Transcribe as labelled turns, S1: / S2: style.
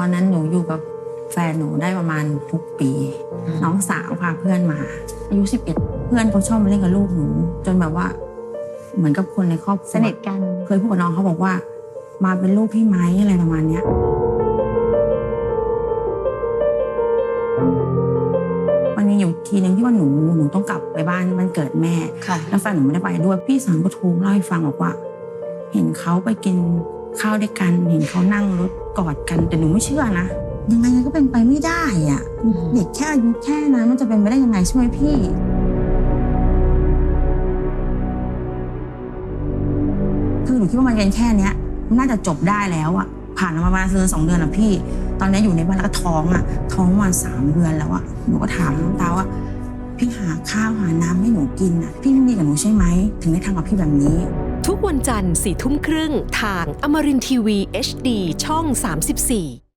S1: อนนั้นหนูอยู่กับแฟนหนูได้ประมาณทุกปี น้องสาวพาเพื่อนมาอายุ11เพื่อนเขาชอบมาเล่นกับลูกหนู จนแบบว่า เหมือนกับคนในครอบครัว
S2: สนิทกัน
S1: เคยพูดกับน้องเขาบอกว่า มาเป็นลูกพี่ไหมอะไรประมาณเนี้ยมันมีอยู่ทีหนึ่งที่ว่าหนูหนูต้องกลับไปบ้านมันเกิดแม่
S2: ค่ะ
S1: แล้วแฟนหนูไม่ได้ไปด้วยพี่สาวก็โทรเล่าให้ฟังบอกว่า เห็นเขาไปกิน ข้าวด้วยกันเห็นเขานั่งรถกอดกันแต่หนูไม่เชื่อนะยังไงก็เป็นไปไม่ได้อะเด็กแค่อายุแค่นั้นมันจะเป็นไปได้ยังไงใช่ไหมพี่คือหนูคิดว่ามันเป็นแค่เนี้ยมันน่าจะจบได้แล้วอะผ่านมาประมาณเดือนสองเดือนอะพี่ ตอนนี้อยู่ในบ้านแล้วก็ท้องอะท้องประมาณสามเดือนแล้วอะหนูก็ถามน้องตาว่าพี่หาข้าวหาน้ำให้หนูกินอะพี่ไม่ดีกับหนูใช่ไหมถึงได้ทำกับพี่แบบนี้
S3: ทุกวันจันทร์สี่ทุ่มครึ่งทางอมรินทีวี HD ช่อง 34